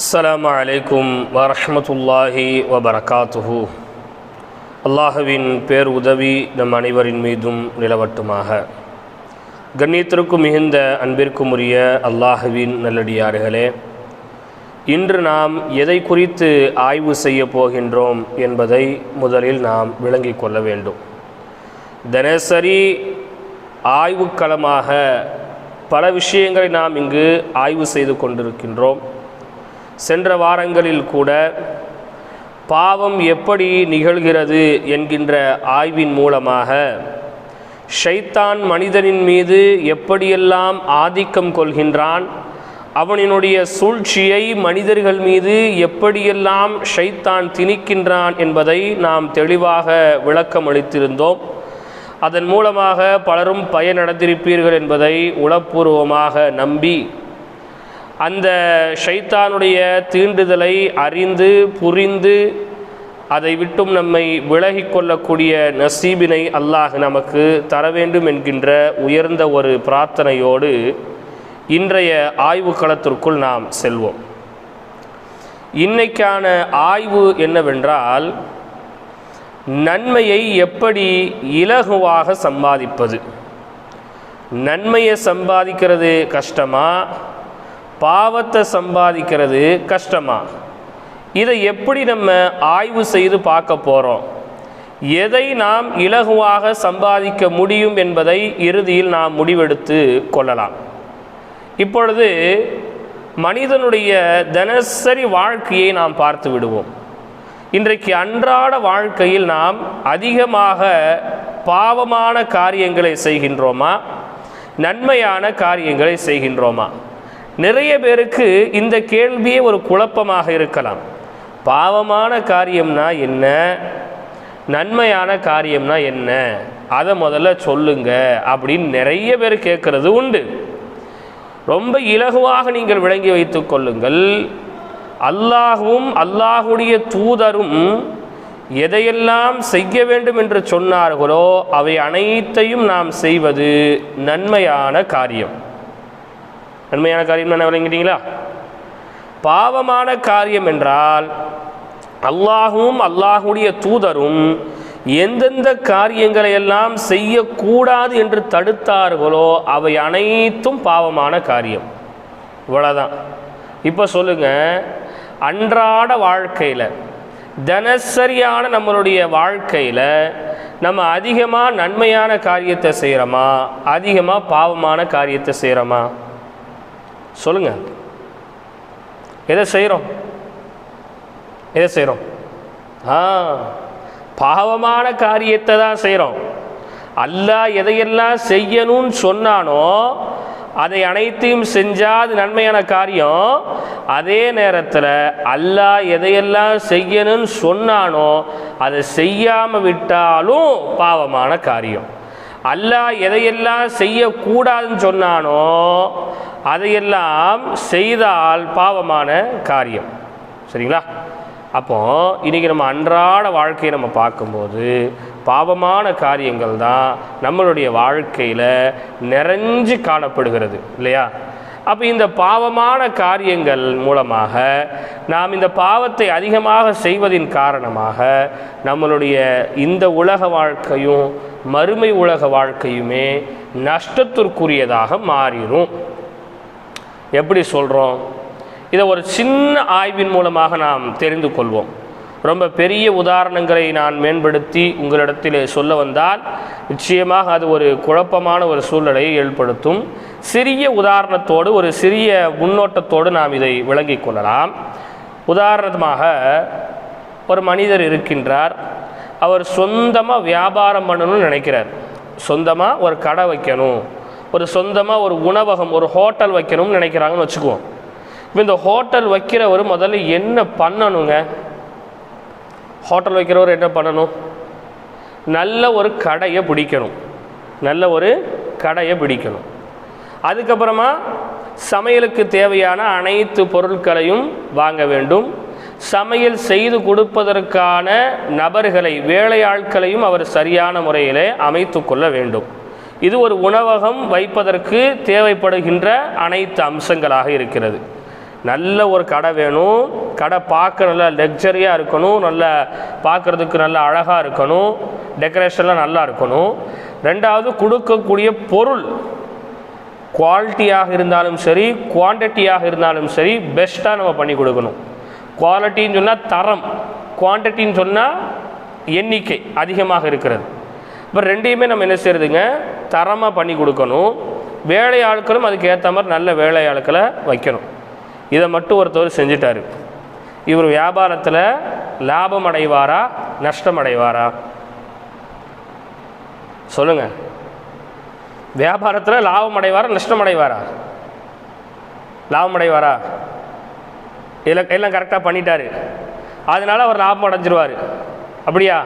அஸ்ஸலாமு அலைக்கும் வரஹ்மத்துல்லாஹி வபரகாத்துஹு அல்லாஹுவின் பேர் உதவி நம் அனைவரின் மீதும் நிலவட்டுமாக. கண்ணியத்திற்கும் மிகுந்த அன்பிற்கும் உரிய அல்லாஹுவின் நல்லடியார்களே இன்று நாம் எதை குறித்து ஆய்வு செய்ய போகின்றோம் என்பதை முதலில் நாம் விளங்கிக் கொள்ள வேண்டும். தினசரி ஆய்வுக்களமாக பல விஷயங்களை நாம் இங்கு ஆய்வு செய்து கொண்டிருக்கின்றோம். சென்ற வாரங்களில் கூட பாவம் எப்படி நிகழ்கிறது என்கின்ற ஆய்வின் மூலமாக ஷைத்தான் மனிதனின் மீது எப்படியெல்லாம் ஆதிக்கம் கொள்கின்றான் அவனினுடைய சூழ்ச்சியை மனிதர்கள் மீது எப்படியெல்லாம் ஷைத்தான் திணிக்கின்றான் என்பதை நாம் தெளிவாக விளக்கம் அளித்திருந்தோம் அதன் மூலமாக பலரும் பயனடைந்திருப்பீர்கள் என்பதை உளப்பூர்வமாக நம்பி அந்த ஷைத்தானுடைய தீண்டுதலை அறிந்து புரிந்து அதை விட்டும் நம்மை விலகி கொள்ளக்கூடிய நசீபினை அல்லாஹ் நமக்கு தர வேண்டும் என்கின்ற உயர்ந்த ஒரு பிரார்த்தனையோடு இன்றைய ஆய்வு களத்திற்குள் நாம் செல்வோம். இன்னைக்கான ஆய்வு என்னவென்றால் நன்மையை எப்படி இலகுவாக சம்பாதிப்பது? நன்மையை சம்பாதிக்கிறது கஷ்டமா? பாவத்தை சம்பாதிக்கிறது கஷ்டமா? இதை எப்படி நம்ம ஆய்வு செய்து பார்க்க போகிறோம் எதை நாம் இலகுவாக சம்பாதிக்க முடியும் என்பதை இறுதியில் நாம் முடிவெடுத்து கொள்ளலாம். இப்பொழுது மனிதனுடைய தினசரி வாழ்க்கையை நாம் பார்த்து விடுவோம். இன்றைக்கு அன்றாட வாழ்க்கையில் நாம் அதிகமாக பாவமான காரியங்களை செய்கின்றோமா? நன்மையான காரியங்களை செய்கின்றோமா? நிறைய பேருக்கு இந்த கேள்வியே ஒரு குழப்பமாக இருக்கலாம். பாவமான காரியம்னா என்ன? நன்மையான காரியம்னா என்ன? அதை முதல்ல சொல்லுங்க அப்படின்னு நிறைய பேர் கேட்கறது உண்டு. ரொம்ப இலகுவாக நீங்கள் விளங்கி வைத்துக் கொள்ளுங்கள். அல்லாஹும் அல்லாஹுடைய தூதரும் எதையெல்லாம் செய்ய வேண்டும் என்று சொன்னார்களோ அவை அனைத்தையும் நாம் செய்வது நன்மையான காரியம். நன்மையான காரியம் என்ன விளங்கிட்டீங்களா பாவமான காரியம் என்றால் அல்லாஹும் அல்லாஹுடைய தூதரும் எந்தெந்த காரியங்களை எல்லாம் செய்யக்கூடாது என்று தடுத்தார்களோ அவை அனைத்தும் பாவமான காரியம். இவ்வளோதான் இப்போ சொல்லுங்க அன்றாட வாழ்க்கையில் தினசரியான நம்மளுடைய வாழ்க்கையில் நம்ம அதிகமாக நன்மையான காரியத்தை செய்கிறோமா அதிகமாக பாவமான காரியத்தை செய்கிறோமா சொல்லுங்க. எதை செய்கிறோம் எதை செய்கிறோம் ஆ பாவமான காரியத்தை தான் செய்கிறோம் அல்லாஹ் எதையெல்லாம் செய்யணும்னு சொன்னானோ அதை அனைத்தையும் செஞ்சாது நன்மையான காரியம். அதே நேரத்தில் அல்லாஹ் எதையெல்லாம் செய்யணும்னு சொன்னானோ அதை செய்யாமல் விட்டாலும் பாவமான காரியம். அல்லாஹ் எதையெல்லாம் செய்யக்கூடாதுன்னு சொன்னானோ அதையெல்லாம் செய்தால் பாவமான காரியம். சரிங்களா? அப்போ இன்றைக்கி நம்ம அன்றாட வாழ்க்கையை நம்ம பார்க்கும்போது பாவமான காரியங்கள் தான் நம்மளுடைய வாழ்க்கையில் நிறைஞ்சு காணப்படுகிறது இல்லையா? அப்போ இந்த பாவமான காரியங்கள் மூலமாக நாம் இந்த பாவத்தை அதிகமாக செய்வதின் காரணமாக நம்மளுடைய இந்த உலக வாழ்க்கையும் மறுமை உலக வாழ்க்கையுமே நஷ்டத்திற்குரியதாக மாறிடும் எப்படி சொல்கிறோம் இதை ஒரு சின்ன ஆய்வின் மூலமாக நாம் தெரிந்து கொள்வோம். ரொம்ப பெரிய உதாரணங்களை நான் மேம்படுத்தி உங்களிடத்தில் சொல்ல வந்தால் நிச்சயமாக அது ஒரு குழப்பமான ஒரு சூழ்நிலையை ஏற்படுத்தும். சிறிய உதாரணத்தோடு ஒரு சிறிய முன்னோட்டத்தோடு நாம் இதை விளங்கிக் கொள்ளலாம். உதாரணமாக ஒரு மனிதர் இருக்கின்றார். அவர் சொந்தமாக வியாபாரம் பண்ணணும்னு நினைக்கிறார். சொந்தமாக ஒரு கடை வைக்கணும். ஒரு சொந்தமாக ஒரு உணவகம் ஒரு ஹோட்டல் வைக்கணும்னு நினைக்கிறாங்கன்னு வச்சுக்குவோம் இப்போ இந்த ஹோட்டல் வைக்கிறவர் முதல்ல என்ன பண்ணணுங்க? ஹோட்டல் வைக்கிறவர் என்ன பண்ணணும்? நல்ல ஒரு கடையை பிடிக்கணும். நல்ல ஒரு கடையை பிடிக்கணும். அதுக்கப்புறமா சமையலுக்கு தேவையான அனைத்து பொருட்களையும் வாங்க வேண்டும். சமையல் செய்து கொடுப்பதற்கான நபர்களை வேலையாட்களையும் அவர் சரியான முறையிலே அமைத்து கொள்ள வேண்டும். இது ஒரு உணவகம் வைப்பதற்கு தேவைப்படுகின்ற அனைத்து அம்சங்களாக இருக்கிறது. நல்ல ஒரு கடை வேணும் கடை பார்க்க நல்லா லக்ஸரியாக இருக்கணும் நல்ல பார்க்குறதுக்கு நல்லா அழகாக இருக்கணும் டெக்கரேஷன்லாம் நல்லா இருக்கணும். ரெண்டாவது கொடுக்கக்கூடிய பொருள் குவாலிட்டியாக இருந்தாலும் சரி குவான்டிட்டியாக இருந்தாலும் சரி பெஸ்ட்டாக நம்ம பண்ணி கொடுக்கணும். குவாலிட்டின்னு சொன்னால் தரம் குவான்டிட்டின்னு சொன்னால் எண்ணிக்கை அதிகமாக இருக்கிறது. இப்போ ரெண்டையுமே நம்ம என்ன செய்யறதுங்க? தரமாக பண்ணி கொடுக்கணும். வேலை ஆட்களும் அதுக்கு ஏற்ற மாதிரி நல்ல வேலை ஆட்களை வைக்கணும். இதை மட்டும் ஒருத்தவர் செஞ்சிட்டாரு. இவர் வியாபாரத்தில் லாபம் அடைவாரா? நஷ்டம் அடைவாரா? சொல்லுங்கள் வியாபாரத்தில் லாபம் அடைவாரா? நஷ்டம் அடைவாரா? லாபம் அடைவாரா? எல்லாம் எல்லாம் கரெக்டாக பண்ணிட்டாரு. அதனால அவர் லாபம் அடைஞ்சிருவார். அப்படியா?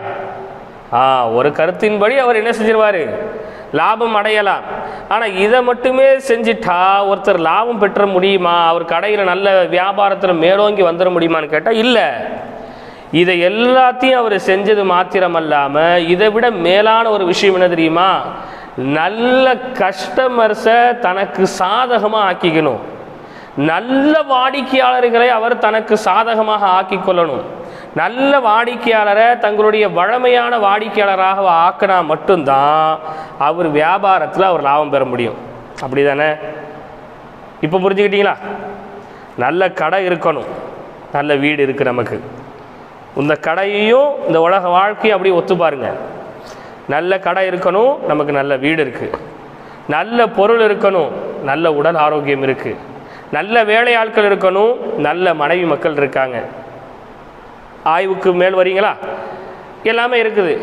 ஒரு கருத்தின்படி அவர் என்ன செஞ்சிருவார்? லாபம் அடையலாம். ஆனால் இதை மட்டுமே செஞ்சிட்டா ஒருத்தர் லாபம் பெற்ற முடியுமா? அவர் கடையில் நல்ல வியாபாரத்தில் மேலோங்கி வந்துட முடியுமான்னு கேட்டால் இல்லை. இதை எல்லாத்தையும் அவர் செஞ்சது மாத்திரமல்லாமல் இதை விட மேலான ஒரு விஷயம் என்ன தெரியுமா? நல்ல கஸ்டமர்ஸை தனக்கு சாதகமாக ஆக்கிக்கணும். நல்ல வாடிக்கையாளர்களை அவர் தனக்கு சாதகமாக ஆக்கிக்கொள்ளணும். நல்ல வாடிக்கையாளரை தங்களுடைய வழமையான வாடிக்கையாளராக ஆக்கினா மட்டும்தான் அவர் வியாபாரத்தில் அவர் லாபம் பெற முடியும். அப்படி தானே இப்போ புரிஞ்சுக்கிட்டீங்களா? நல்ல கடை இருக்கணும். நல்ல வீடு இருக்குது நமக்கு. இந்த கடையையும் இந்த உலக வாழ்க்கையும் அப்படியே ஒத்து பாருங்க. நல்ல கடை இருக்கணும் நமக்கு நல்ல வீடு இருக்குது நல்ல பொருள் இருக்கணும் நல்ல உடல் ஆரோக்கியம் இருக்குது நல்ல வேலையாட்கள் இருக்கணும் நல்ல மனைவி மக்கள் இருக்காங்க. ஆய்வுக்கு மேல் வரீங்களா? எல்லாமே இருக்குது.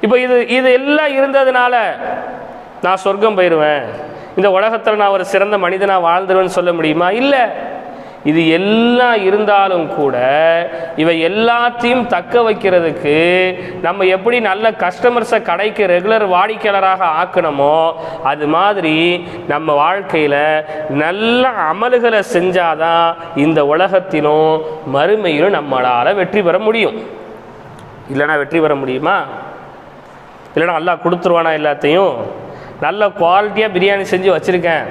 இப்போ இது இது எல்லாம் இருந்ததுனால நான் சொர்க்கம் போயிடுவேன் இந்த உலகத்தில் நான் ஒரு சிறந்த மனிதனாக வாழ்ந்துருவேன்னு சொல்ல முடியுமா? இல்லை. இது எல்லாம் இருந்தாலும் கூட இவை எல்லாத்தையும் தக்க வைக்கிறதுக்கு நம்ம எப்படி நல்ல கஸ்டமர்ஸை கடைக்கு ரெகுலர் வாடிக்கையாளராக ஆக்கணுமோ அது மாதிரி நம்ம வாழ்க்கையில் நல்ல அமல்களை செஞ்சாதான் இந்த உலகத்திலும் மறுமையிலும் நம்மளால் வெற்றி பெற முடியும். இல்லைன்னா வெற்றி பெற முடியுமா? இல்லைனா நல்லா கொடுத்துருவானா எல்லாத்தையும்? நல்ல குவாலிட்டியாக பிரியாணி செஞ்சு வச்சுருக்கேன்.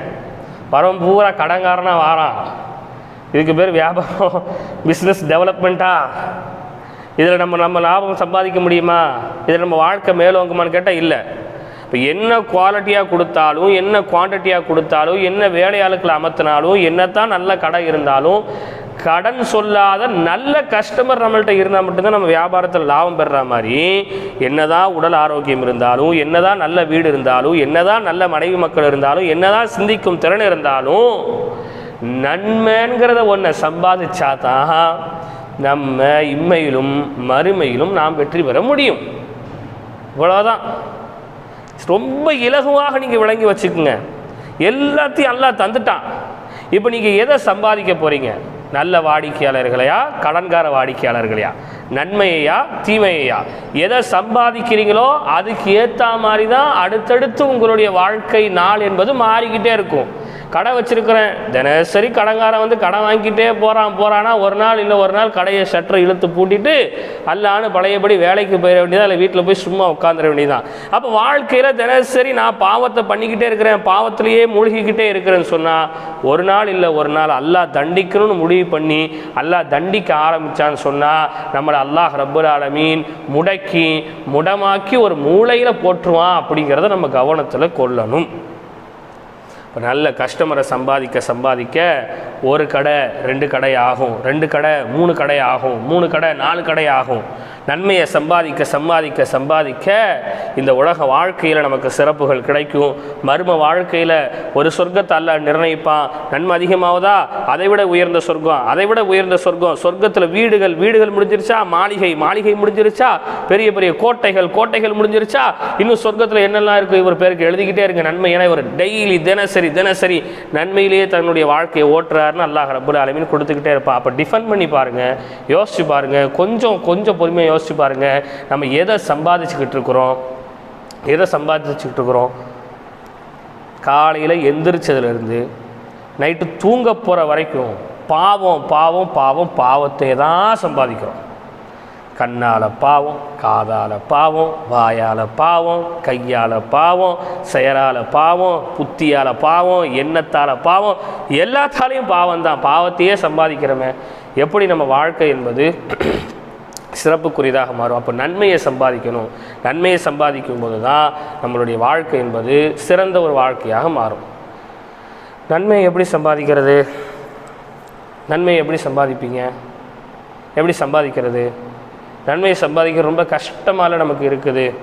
வரவன் பூரா கடங்காரனாக வாரான். இதுக்கு பேர் வியாபாரம் பிஸ்னஸ் டெவலப்மெண்ட்டா இதில் நம்ம நம்ம லாபம் சம்பாதிக்க முடியுமா? இதில் நம்ம வாழ்க்கை மேலோங்குமான்னு கேட்டால் இல்லை. இப்போ என்ன குவாலிட்டியாக கொடுத்தாலும் என்ன குவான்டிட்டியாக கொடுத்தாலும் என்ன வேலையாளுக்களை அமர்த்தினாலும் என்னத்தான் நல்ல கடை இருந்தாலும் கடன் சொல்லாத நல்ல கஸ்டமர் நம்மள்கிட்ட இருந்தால் மட்டும்தான் நம்ம வியாபாரத்தில் லாபம் பெறுற மாதிரி என்னதான் உடல் ஆரோக்கியம் இருந்தாலும் என்னதான் நல்ல வீடு இருந்தாலும் என்னதான் நல்ல மனைவி மக்கள் இருந்தாலும் என்னதான் சிந்திக்கும் திறன் இருந்தாலும் நன்மைங்கிறத ஒன்றை சம்பாதிச்சா தான் நம்ம இம்மையிலும் மறுமையிலும் நாம் வெற்றி பெற முடியும். இவ்வளோதான் ரொம்ப இலகுவாக நீங்கள் விளங்கி வச்சுக்கோங்க. எல்லாத்தையும் எல்லாம் தந்துட்டான். இப்போ நீங்கள் எதை சம்பாதிக்க போகிறீங்க நல்ல வாடிக்கையாளர்களையா? கடன்கார வாடிக்கையாளர்களையா? நன்மையையா? தீமையையா? எதை சம்பாதிக்கிறீங்களோ அதுக்கு ஏற்ற மாதிரி தான் அடுத்தடுத்து உங்களுடைய வாழ்க்கை நாள் என்பது மாறிக்கிட்டே இருக்கும். கடை வச்சிருக்கிறேன். தினசரி கடங்காரன் வந்து கடை வாங்கிக்கிட்டே போகிறான் போகிறான்னா ஒரு நாள் இல்லை ஒரு நாள் கடையை ஷட்டரை இழுத்து பூட்டிட்டு அல்லான்னு பழையபடி வேலைக்கு போயிட வேண்டியதா இல்லை வீட்டில் போய் சும்மா உட்காந்துட வேண்டியதான் அப்போ வாழ்க்கையில் தினசரி நான் பாவத்தை பண்ணிக்கிட்டே இருக்கிறேன் பாவத்திலேயே மூழ்கிக்கிட்டே இருக்கிறேன்னு சொன்னால் ஒரு நாள் இல்லை ஒரு நாள் அல்லாஹ் தண்டிக்கணும்னு முடிவு பண்ணி அல்லாஹ் தண்டிக்க ஆரம்பிச்சான்னு சொன்னால் நம்மளை அல்லாஹ் ரப்பர் ஆலமீன் முடக்கி முடமாக்கி ஒரு மூளையில் போட்டுருவான் அப்படிங்கிறத நம்ம கவனத்தில் கொள்ளணும். இப்போ நல்ல கஸ்டமரை சம்பாதிக்க சம்பாதிக்க ஒரு கடை ரெண்டு கடை ஆகும். ரெண்டு கடை மூணு கடை ஆகும். மூணு கடை நாலு கடை ஆகும். நன்மையை சம்பாதிக்க சம்பாதிக்க சம்பாதிக்க இந்த உலக வாழ்க்கையில் நமக்கு சிறப்புகள் கிடைக்கும். மர்ம வாழ்க்கையில் ஒரு சொர்க்கத்தை அல்ல நிர்ணயிப்பான். நன்மை அதிகமாவதா அதை விட உயர்ந்த சொர்க்கம். அதை விட உயர்ந்த சொர்க்கம். சொர்க்கத்தில் வீடுகள் வீடுகள் முடிஞ்சிருச்சா? மாளிகை மாளிகை முடிஞ்சிருச்சா? பெரிய பெரிய கோட்டைகள் கோட்டைகள் முடிஞ்சிருச்சா? இன்னும் சொர்க்கத்தில் என்னெல்லாம் இருக்குது இவர் பேருக்கு எழுதிக்கிட்டே இருக்க நன்மை ஏன்னா இவர் டெய்லி தினசரி தினசரி நன்மையிலேயே தன்னுடைய வாழ்க்கையை ஓட்டுறாருன்னு அல்லாஹ் ரபுல் அலமின்னு கொடுத்துக்கிட்டே இருப்பான். அப்போ டிஃபன் பண்ணி பாருங்கள் யோசிச்சு பாருங்கள் கொஞ்சம் கொஞ்சம் பொறுமையாக யோசிச்சு பாருங்கள் நம்ம எதை சம்பாதிச்சுக்கிட்டு இருக்கிறோம்? எதை சம்பாதிச்சுக்கிட்டு இருக்கிறோம்? காலையில் எந்திரிச்சதுலேருந்து நைட்டு தூங்க போகிற வரைக்கும் பாவம் பாவம் பாவம் பாவத்தை தான் சம்பாதிக்கிறோம். கண்ணால் பாவம் காதால் பாவம் வாயால் பாவம் கையால் பாவம் செயலால் பாவம் புத்தியால் பாவம் எண்ணத்தால் பாவம் எல்லாத்தாலையும் பாவம் தான் பாவத்தையே சம்பாதிக்கிறோமே. எப்படி நம்ம வாழ்க்கை என்பது சிறப்புக்குரியதாக மாறும். அப்போ நன்மையை சம்பாதிக்கணும். நன்மையை சம்பாதிக்கும் போது தான் நம்மளுடைய வாழ்க்கை என்பது சிறந்த ஒரு வாழ்க்கையாக மாறும். நன்மையை எப்படி சம்பாதிக்கிறது? நன்மையை எப்படி சம்பாதிப்பீங்க? எப்படி சம்பாதிக்கிறது? நன்மையை சம்பாதிக்க ரொம்ப கஷ்டமால நமக்கு இருக்குது.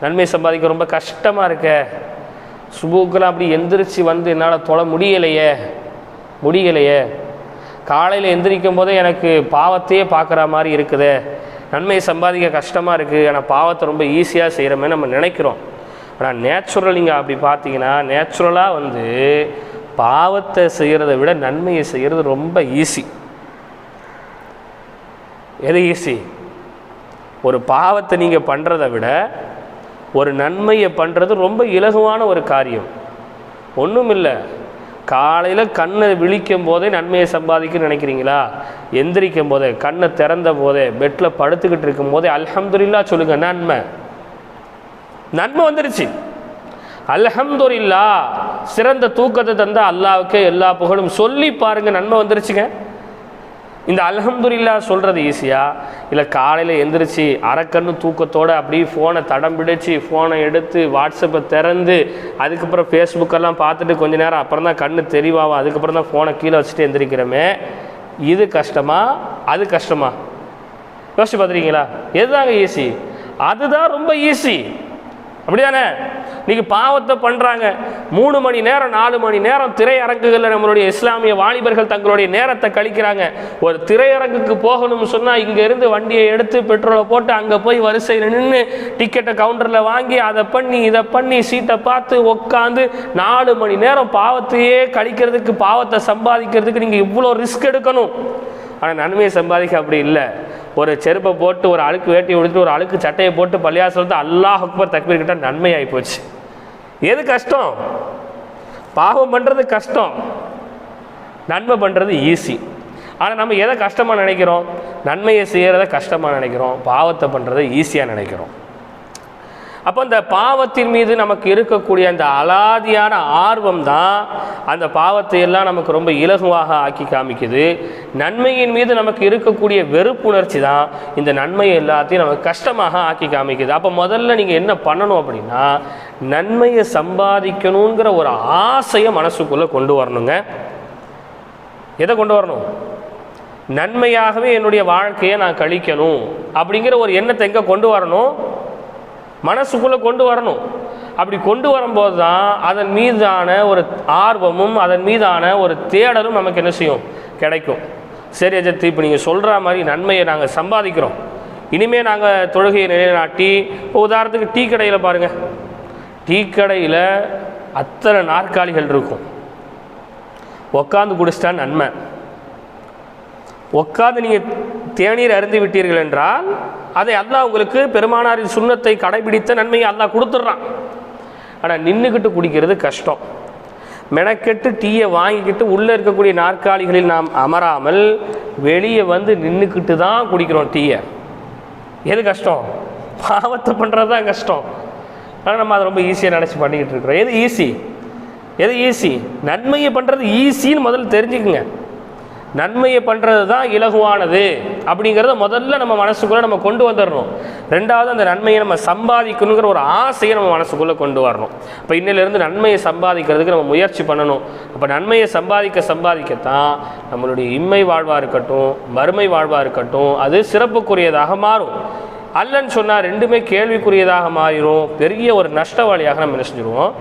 நன்மையை சம்பாதிக்க ரொம்ப கஷ்டமாக இருக்க. சுபூக்கெலாம் அப்படி எந்திரிச்சு வந்து என்னால் தொலை முடியலையே. முடியலையே. காலையில் எந்திரிக்கும் போதே எனக்கு பாவத்தையே பார்க்குற மாதிரி இருக்குது. நன்மையை சம்பாதிக்க கஷ்டமாக இருக்குது ஆனால் பாவத்தை ரொம்ப ஈஸியாக செய்கிறமே நம்ம நினைக்கிறோம். ஆனால் நேச்சுரல் நீங்கள் அப்படி பார்த்தீங்கன்னா நேச்சுரலாக வந்து பாவத்தை செய்கிறத விட நன்மையை செய்கிறது ரொம்ப ஈஸி எது ஈஸி ஒரு பாவத்தை நீங்கள் பண்ணுறத விட ஒரு நன்மையை பண்ணுறது ரொம்ப இலகுவான ஒரு காரியம். ஒன்றும் இல்லை காலையில் கண்ணை விழிக்கும் போதே நன்மையை சம்பாதிக்க நினைக்கிறீங்களா? எந்திரிக்கும் போதே கண்ணை திறந்த போதே பெட்டில் படுத்துக்கிட்டு இருக்கும் போதே அல்ஹம்துலில்லா சொல்லுங்க நன்மை. நன்மை வந்துருச்சு. அல்ஹம்துலில்லா சிறந்த தூக்கத்தை தந்த அல்லாவுக்கே எல்லா புகழும். சொல்லி பாருங்க நன்மை வந்துருச்சுங்க. இந்த அல்ஹம்துலில்லா சொல்கிறது ஈஸியா? இல்லை காலையில் எந்திரிச்சு அரைக்கண்ணு தூக்கத்தோடு அப்படியே ஃபோனை தடம் பிடிச்சி ஃபோனை எடுத்து வாட்ஸ்அப்பை திறந்து அதுக்கப்புறம் ஃபேஸ்புக்கெல்லாம் பார்த்துட்டு கொஞ்ச நேரம் அப்புறம் தான் கண்ணு தெளிவாகும் அதுக்கப்புறம் தான் ஃபோனை கீழே வச்சுட்டு எந்திரிக்கிறோமே. இது கஷ்டமா? அது கஷ்டமா? யோசிச்சு பார்த்துருக்கீங்களா? எதுதாங்க ஈஸி? அதுதான் ரொம்ப ஈஸி. அப்படிதானே? இன்னைக்கு பாவத்தை பண்ணுறாங்க மூணு மணி நேரம் நாலு மணி நேரம் திரையரங்குகளில் நம்மளுடைய இஸ்லாமிய வாலிபர்கள் தங்களுடைய நேரத்தை கழிக்கிறாங்க. ஒரு திரையரங்குக்கு போகணும்னு சொன்னால் இங்கேருந்து வண்டியை எடுத்து பெட்ரோலை போட்டு அங்கே போய் வரிசையில் நின்று டிக்கெட்டை கவுண்டரில் வாங்கி அதை பண்ணி இதை பண்ணி சீட்டை பார்த்து உட்காந்து நாலு மணி நேரம் பாவத்தையே கழிக்கிறதுக்கு பாவத்தை சம்பாதிக்கிறதுக்கு நீங்கள் இவ்வளோ ரிஸ்க் எடுக்கணும். ஆனால் நன்மையை சம்பாதிக்க அப்படி இல்லை. ஒரு செருப்பை போட்டு ஒரு அழுக்கு வேட்டி விடுத்துட்டு ஒரு அழுக்கு சட்டையை போட்டு பள்ளியாசலத்தை அல்லாஹ் அக்பர் தக்பீர் கிட்ட நன்மை போச்சு. எது கஷ்டம்? பாவம் பண்ணுறது கஷ்டம். நன்மை பண்ணுறது ஈஸி ஆனால் நம்ம எதை கஷ்டமாக நினைக்கிறோம்? நன்மையை செய்கிறத கஷ்டமாக நினைக்கிறோம். பாவத்தை பண்ணுறதை ஈஸியாக நினைக்கிறோம். அப்போ இந்த பாவத்தின் மீது நமக்கு இருக்கக்கூடிய அந்த அலாதியான ஆர்வம் தான் அந்த பாவத்தை எல்லாம் நமக்கு ரொம்ப இலகுவாக ஆக்கி காமிக்குது. நன்மையின் மீது நமக்கு இருக்கக்கூடிய வெறுப்புணர்ச்சி தான் இந்த நன்மை எல்லாத்தையும் நமக்கு கஷ்டமாக ஆக்கி காமிக்குது. அப்போ முதல்ல நீங்கள் என்ன பண்ணணும் அப்படின்னா நன்மையை சம்பாதிக்கணுங்கிற ஒரு ஆசையை மனசுக்குள்ளே கொண்டு வரணுங்க. எதை கொண்டு வரணும்? நன்மையாகவே என்னுடைய வாழ்க்கையை நான் கழிக்கணும் அப்படிங்கிற ஒரு எண்ணத்தை எங்கே கொண்டு வரணும்? மனசுக்குள்ளே கொண்டு வரணும். அப்படி கொண்டு வரும்போது தான் அதன் மீதான ஒரு ஆர்வமும் அதன் மீதான ஒரு தேடலும் நமக்கு என்ன செய்யும்? கிடைக்கும். சரி அஜித் இப்போ நீங்கள் சொல்கிற மாதிரி நன்மையை நாங்கள் சம்பாதிக்கிறோம். இனிமேல் நாங்கள் தொழுகையை நிலைநாட்டி இப்போ உதாரணத்துக்கு டீ கடையில் பாருங்கள் டீ கடையில் அத்தனை நாற்காலிகள் இருக்கும். உக்காந்து குடிச்சிட்டா நன்மை. உட்காந்து நீங்கள் தேநீர் அருந்து விட்டீர்கள் என்றால் அதை அல்லாஹ் உங்களுக்கு பெருமானாரின் சுண்ணத்தை கடைபிடித்த நன்மையை அல்லாஹ் கொடுத்துட்றான். ஆனால் நின்றுக்கிட்டு குடிக்கிறது கஷ்டம். மெனக்கெட்டு டீயை வாங்கிக்கிட்டு உள்ளே இருக்கக்கூடிய நாற்காலிகளில் நாம் அமராமல் வெளியே வந்து நின்றுக்கிட்டு தான் குடிக்கிறோம் டீயை. எது கஷ்டம்? பாவத்தை பண்ணுறது தான் கஷ்டம். ஆனால் நம்ம அதை ரொம்ப ஈஸியாக நினச்சி பண்ணிக்கிட்டு இருக்கிறோம். எது ஈஸி எது ஈஸி நன்மையை பண்ணுறது ஈஸின்னு முதல்ல தெரிஞ்சுக்குங்க. நன்மையை பண்ணுறது தான் இலகுவானது அப்படிங்கிறத முதல்ல நம்ம மனசுக்குள்ளே நம்ம கொண்டு வந்துடணும் ரெண்டாவது அந்த நன்மையை நம்ம சம்பாதிக்கணுங்கிற ஒரு ஆசையை நம்ம மனசுக்குள்ளே கொண்டு வரணும். இப்போ இன்னிலிருந்து நன்மையை சம்பாதிக்கிறதுக்கு நம்ம முயற்சி பண்ணணும். அப்போ நன்மையை சம்பாதிக்க சம்பாதிக்கத்தான் நம்மளுடைய இம்மை வாழ்வாக இருக்கட்டும் மறுமை வாழ்வாக இருக்கட்டும் அது சிறப்புக்குரியதாக மாறும். அல்லன்னு சொன்னால் ரெண்டுமே கேள்விக்குரியதாக மாறிடும் பெரிய ஒரு நஷ்டவாளியாக நம்ம என்ன செஞ்சுருவோம்?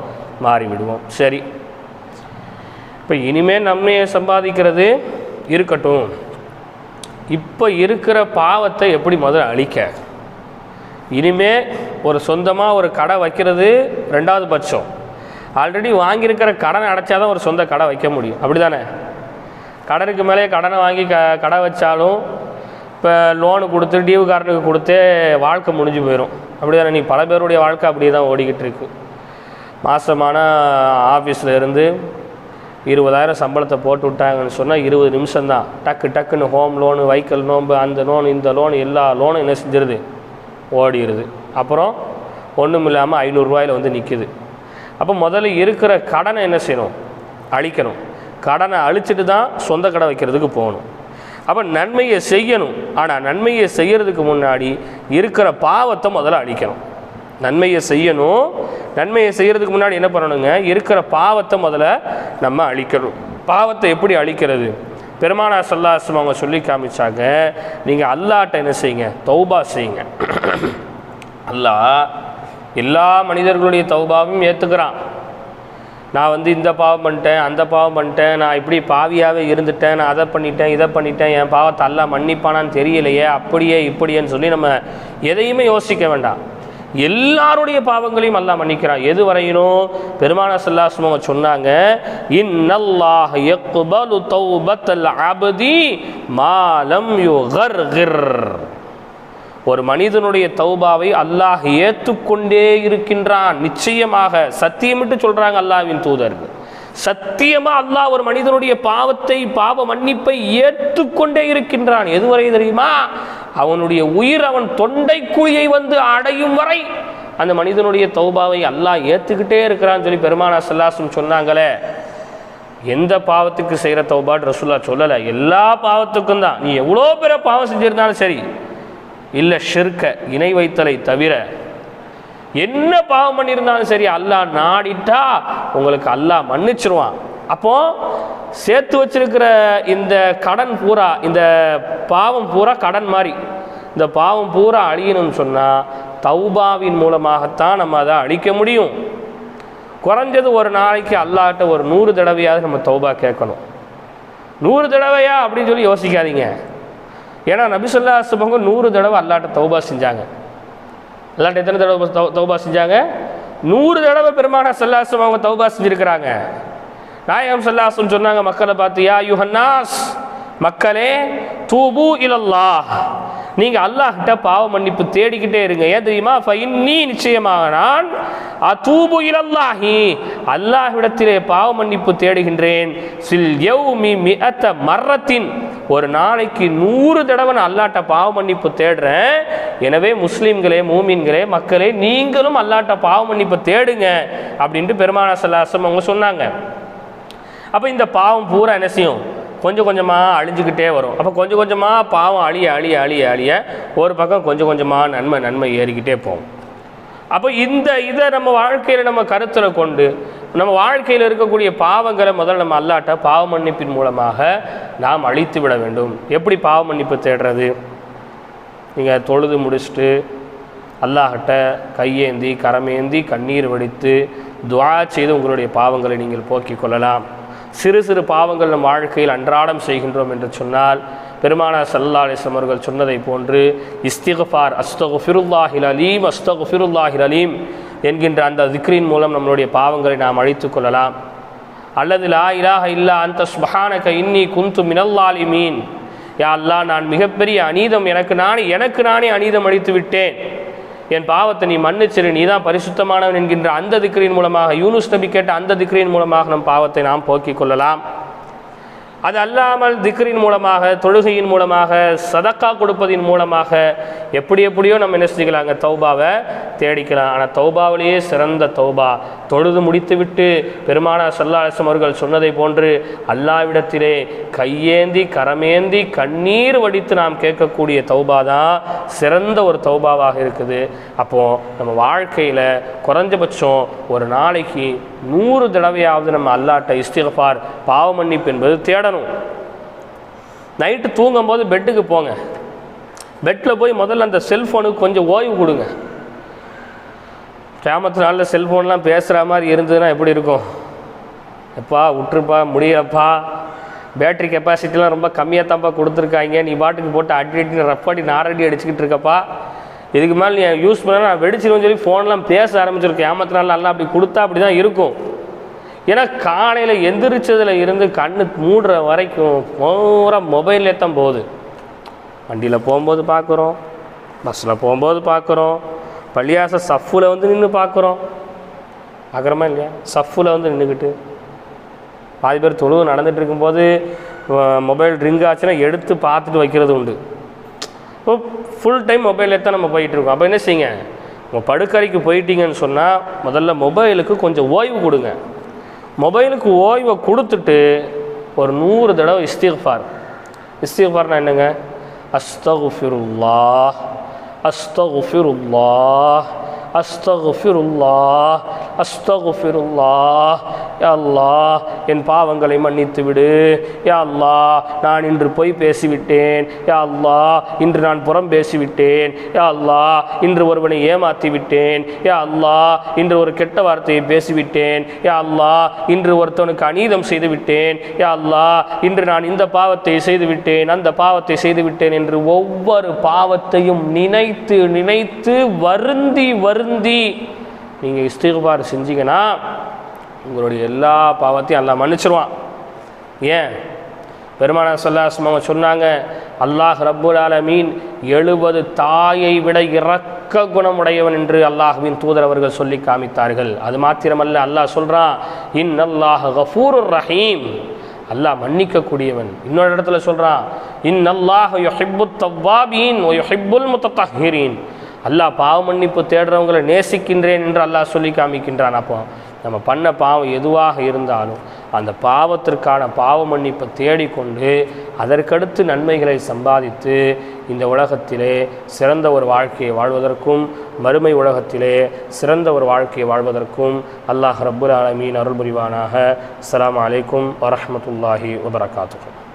மாறிவிடுவோம். சரி. இப்போ இனிமேல் நன்மையை சம்பாதிக்கிறது இருக்கட்டும். இப்போ இருக்கிற பாவத்தை எப்படி முதல்ல அழிக்க? இனிமே ஒரு சொந்தமாக ஒரு கடை வைக்கிறது ரெண்டாவது பட்சம். ஆல்ரெடி வாங்கியிருக்கிற கடனை அடைச்சாதான் ஒரு சொந்த கடை வைக்க முடியும். அப்படி தானே கடனுக்கு மேலே கடனை வாங்கி க கடை வச்சாலும் இப்போ லோனு கொடுத்து டியூகாரனுக்கு கொடுத்தே வாழ்க்கை முடிஞ்சு போயிடும் அப்படி தானே நீ பல பேருடைய வாழ்க்கை அப்படியே தான் ஓடிக்கிட்டு இருக்கு. மாதமான ஆஃபீஸில் இருந்து இருபதாயிரம் சம்பளத்தை போட்டு விட்டாங்கன்னு சொன்னால் இருபது நிமிஷம்தான். டக்கு டக்குன்னு ஹோம் லோனு வைக்கல் நோம்பு அந்த லோன் இந்த லோன் எல்லா லோனும் என்ன செஞ்சிருது? ஓடிடுது. அப்புறம் ஒன்றும் இல்லாமல் ஐநூறுரூவாயில் வந்து நிற்கிது அப்போ முதல்ல இருக்கிற கடனை என்ன செய்யணும்? அழிக்கணும். கடனை அழிச்சிட்டு தான் சொந்த கடை வைக்கிறதுக்கு போகணும். அப்போ நன்மையை செய்யணும். ஆனால் நன்மையை செய்கிறதுக்கு முன்னாடி இருக்கிற பாவத்தை முதல்ல அழிக்கணும். நன்மையை செய்யணும். நன்மையை செய்கிறதுக்கு முன்னாடி என்ன பண்ணணுங்க? இருக்கிற பாவத்தை முதல்ல நம்ம அழிக்கணும். பாவத்தை எப்படி அழிக்கிறது? பெருமானா சல்லாஸ்லம் அவங்க சொல்லி காமிச்சாங்க. நீங்கள் அல்லாட்ட என்ன செய்யுங்க? தௌபா செய்யுங்க. அல்லாஹ் எல்லா மனிதர்களுடைய தௌபாவும் ஏற்றுக்கிறான் நான் வந்து இந்த பாவம் பண்ணிட்டேன் அந்த பாவம் பண்ணிட்டேன் நான் இப்படி பாவியாகவே இருந்துட்டேன் நான் அதை பண்ணிட்டேன் இதை பண்ணிட்டேன் என் பாவத்தை அல்லா மன்னிப்பானான்னு தெரியலையே அப்படியே இப்படியேன்னு சொல்லி நம்ம எதையுமே யோசிக்க வேண்டாம். எல்லாருடைய பாவங்களையும் அல்லாஹ் மன்னிக்கிறான். எது வரையினும் பெருமான சல்லாஸ்லம் சொன்னாங்க இன்னல்லாஹ் யக்பலு தௌபத்தல் அபதி மாலம் யுகர்கிர். ஒரு மனிதனுடைய தௌபாவை அல்லாஹ் ஏற்றுக்கொண்டே இருக்கின்றான். நிச்சயமாக சத்தியமிட்டு சொல்றாங்க அல்லாவின் தூதர்கள். சத்தியமா அல்லாஹ் ஒரு மனிதனுடைய பாவத்தை பாவ மன்னிப்பை ஏற்றுக்கொண்டே இருக்கின்றான். எதுவரை தெரியுமா? அவனுடைய உயிர் அவன் தொண்டை குழியை வந்து அடையும் வரை அந்த மனிதனுடைய தௌபாவை அல்லாஹ் ஏற்றுக்கிட்டே இருக்கிறான்னு சொல்லி பெருமானா சல்லாசும் சொன்னாங்களே எந்த பாவத்துக்கு செய்கிற தௌபாட் ரசூல்லா சொல்லலை. எல்லா பாவத்துக்கும் தான். நீ எவ்வளோ பேர பாவம் செஞ்சுருந்தாலும் சரி இல்லை ஷிர்க இணை வைத்தலை தவிர என்ன பாவம் பண்ணியிருந்தாலும் சரி அல்லாஹ் நாடிட்டா உங்களுக்கு அல்லாஹ் மன்னிச்சிருவான். அப்போ சேர்த்து வச்சிருக்கிற இந்த கடன் பூரா இந்த பாவம் பூரா கடன் மாதிரி. இந்த பாவம் பூரா அழியணும்னு சொன்னால் தௌபாவின் மூலமாகத்தான் நம்ம அதை அழிக்க முடியும். குறைஞ்சது ஒரு நாளைக்கு அல்லாட்ட ஒரு நூறு தடவையாவது நம்ம தௌபா கேட்கணும். நூறு தடவையா அப்படின்னு சொல்லி யோசிக்காதீங்க. ஏன்னா நபிசுல்லா சுபங்க நூறு தடவை அல்லாட்ட தௌபா செஞ்சாங்க. அல்லாட்ட எத்தனை தடவை தௌபா செஞ்சாங்க? நூறு தடவை பெருமான சல்லாசம் அவங்க தௌபா செஞ்சுருக்கிறாங்க. நாயகம் சல்லாசம் சொன்னாங்க மக்களை பார்த்து யா யுஹன்னாஸ் மக்களே தூபு இலல்லாஹ். நீங்கள் அல்லாஹ்கிட்ட பாவ மன்னிப்பு தேடிக்கிட்டே இருங்க. ஏன் தெரியுமா? நீ நிச்சயமாக நான் அதூபு இலல்லாஹி. அல்லாஹ்விடத்திலே பாவ மன்னிப்பு தேடுகின்றேன். சில் யௌமி மிஅத்த மரத்தின் ஒரு நாளைக்கு நூறு தடவை நான் அல்லாட்ட பாவ மன்னிப்பு தேடுறேன். எனவே முஸ்லீம்களே மூமின்களே மக்களே நீங்களும் அல்லாட்ட பாவ மன்னிப்பு தேடுங்க அப்படின்ட்டு பெருமானா சல்லாசம் அவங்க சொன்னாங்க. அப்போ இந்த பாவம் பூரா என்ன செய்யும்? கொஞ்சம் கொஞ்சமாக அழிஞ்சுக்கிட்டே வரும். அப்போ கொஞ்சம் கொஞ்சமாக பாவம் அழிய அழிய அழிய அழிய ஒரு பக்கம் கொஞ்சம் கொஞ்சமாக நன்மை நன்மை ஏறிக்கிட்டே போகும். அப்போ இந்த இதை நம்ம வாழ்க்கையில் நம்ம கருத்தில் கொண்டு நம்ம வாழ்க்கையில் இருக்கக்கூடிய பாவங்களை முதல்ல நம்ம அல்லாட்ட பாவ மன்னிப்பின் மூலமாக நாம் அழித்து விட வேண்டும். எப்படி பாவ மன்னிப்பு தேடுறது? நீங்கள் தொழுது முடிச்சுட்டு அல்லாஹட்ட கையேந்தி கரமேந்தி கண்ணீர் வடித்து துவா செய்து உங்களுடைய பாவங்களை நீங்கள் போக்கிக் கொள்ளலாம். சிறு சிறு பாவங்கள் நம் வாழ்க்கையில் அன்றாடம் செய்கின்றோம் என்று சொன்னால் பெருமானா சல்லா அலிஸ்லம் அவர்கள் சொன்னதை போன்று இஸ்திகஃபார் அஸ்தகு ஃபிருல்லாஹில் அலீம் அஸ்தகு ஃபிருல்லாஹில் அலீம் என்கின்ற அந்த திக்ரின் மூலம் நம்மளுடைய பாவங்களை நாம் அழித்து கொள்ளலாம். அல்லது லா இலாஹ இல்லா அந்த ஸ்மஹானக இன்னி குந்து மினல்லாலிமீன் யா அல்லாஹ் நான் மிகப்பெரிய அநீதம் எனக்கு நானே எனக்கு நானே அநீதம் அழித்து விட்டேன். என் பாவத்தை நீ மன்னிச்சிரு நீ தான் பரிசுத்தமானவன் என்கின்ற அந்த திக்ரியின் மூலமாக யூனுஸ் நபி கேட்ட அந்த திக்ரியின் மூலமாக நம் பாவத்தை நாம் போக்கிக் கொள்ளலாம். அது அல்லாமல் திக்ரின் மூலமாக தொழுகையின் மூலமாக சதக்கா கொடுப்பதின் மூலமாக எப்படி எப்படியோ நம்ம என்ன செஞ்சுக்கலாங்க? தௌபாவை தேடிக்கலாம். ஆனால் தௌபாவிலேயே சிறந்த தௌபா. தொழுது முடித்துவிட்டு பெருமானா சல்லாசம் அவர்கள் சொன்னதை போன்று அல்லாவிடத்திலே கையேந்தி கரமேந்தி கண்ணீர் வடித்து நாம் கேட்கக்கூடிய தௌபா தான் சிறந்த ஒரு தௌபாவாக இருக்குது. அப்போது நம்ம வாழ்க்கையில் குறைஞ்சபட்சம் ஒரு நாளைக்கு நூறு தடவையாவது நம்ம அல்லாட்ட இஸ்திகபார் பாவமன்னிப்பு என்பது தேட தேடணும் நைட்டு தூங்கும்போது பெட்டுக்கு போங்க. பெட்டில் போய் முதல்ல அந்த செல்ஃபோனுக்கு கொஞ்சம் ஓய்வு கொடுங்க. கேமத்து நாளில் செல்ஃபோன்லாம் பேசுகிற மாதிரி இருந்ததுன்னா எப்படி இருக்கும்? எப்பா விட்டுருப்பா முடியலப்பா. பேட்டரி கெப்பாசிட்டிலாம் ரொம்ப கம்மியாக தான்ப்பா கொடுத்துருக்காங்க. நீ பாட்டுக்கு போட்டு அடி அடி ரப்பாடி நாரடி அடிச்சுக்கிட்டு இருக்கப்பா. இதுக்கு மேலே நீ யூஸ் பண்ண நான் வெடிச்சிருவேன் சொல்லி ஃபோன்லாம் பேச ஆரம்பிச்சிருக்கேன் ஏமாத்தினால நல்லா அப்படி கொடுத்தா அப்படி தான் இருக்கும். ஏன்னா காலையில் எந்திரிச்சதில் இருந்து கண்ணு மூடுற வரைக்கும் பூரா மொபைல்லே தான் போகுது. வண்டியில் போகும்போது பார்க்குறோம் பஸ்ஸில் போகும்போது பார்க்குறோம் பள்ளியாச சஃப்பில் வந்து நின்று பார்க்குறோம் பார்க்குறோமா இல்லையா? சஃப்பில் வந்து நின்றுக்கிட்டு பாதி பேர் தொழுவு நடந்துட்டு இருக்கும்போது மொபைல் ரிங் ஆச்சுன்னா எடுத்து பார்த்துட்டு வைக்கிறது உண்டு. இப்போ ஃபுல் டைம் மொபைலில் தான் நம்ம போயிட்டுருக்கோம் அப்போ என்ன செய்யுங்க? உங்கள் படுக்கறைக்கு போயிட்டீங்கன்னு சொன்னால் முதல்ல மொபைலுக்கு கொஞ்சம் ஓய்வு கொடுங்க. மொபைலுக்கு ஓய்வை கொடுத்துட்டு ஒரு நூறு தடவை இஸ்திஃபார் இஸ்திஃபார்னா என்னங்க? அஸ்தகுஃபிருல்லா அஸ்தகுஃபிருல்லா அஸ்தகுஃபிருல்லா அஸ்தகுஃபிருல்லா யா அல்லாஹ் என் பாவங்களை மன்னித்து விடு யா அல்லா நான் இன்று பொய் பேசிவிட்டேன். யா அல்லா இன்று நான் புறம் பேசிவிட்டேன். யா அல்லாஹ் இன்று ஒருவனை ஏமாற்றி விட்டேன் யா அல்லாஹ் இன்று ஒரு கெட்ட வார்த்தையை பேசிவிட்டேன். யா அல்லாஹ் இன்று ஒருத்தவனுக்கு அநீதம் செய்து விட்டேன் யா அல்லா இன்று நான் இந்த பாவத்தை செய்து விட்டேன் அந்த பாவத்தை செய்து விட்டேன் என்று ஒவ்வொரு பாவத்தையும் நினைத்து நினைத்து வருந்தி வருந்தி நீங்கள் இஸ்திகுபார் செஞ்சீங்கன்னா உங்களுடைய எல்லா பாவத்தையும் அல்லாஹ் மன்னிச்சிருவான். ஏன்? பெருமான சொல்லாசமாக சொன்னாங்க அல்லாஹ் ரப்புல் ஆலமீன் எழுபது தாயை விட இறக்க குணமுடையவன் என்று அல்லாஹுவின் தூதர் அவர்கள் சொல்லி காமித்தார்கள். அது மாத்திரமல்ல அல்லாஹ் சொல்கிறான் இன் அல்லாஹ் கஃபூர் ரஹீம். அல்லாஹ் மன்னிக்கக்கூடியவன். இன்னொரு இடத்துல சொல்கிறான் இன் அல்லாஹ் யொஹிபுத் தவ்வாபீன் ஒ யொஹிபுல் முத்தஹீரீன் அல்லாஹ் பாவ மன்னிப்பு தேடுறவங்களை நேசிக்கின்றேன் என்று அல்லாஹ் சொல்லி காமிக்கின்றான். அப்போ நம்ம பண்ண பாவம் எதுவாக இருந்தாலும் அந்த பாவத்திற்கான பாவ மன்னிப்பை தேடிக்கொண்டு அதற்கடுத்து நன்மைகளை சம்பாதித்து இந்த உலகத்திலே சிறந்த ஒரு வாழ்க்கையை வாழ்வதற்கும் மறுமை உலகத்திலே சிறந்த ஒரு வாழ்க்கையை வாழ்வதற்கும் அல்லாஹ் ரப்புல் ஆலமீன் அருள் புரிவானாக அஸ்ஸலாமு அலைக்கும் வரமத்துல்லாஹி வபரகாத்துக்கும்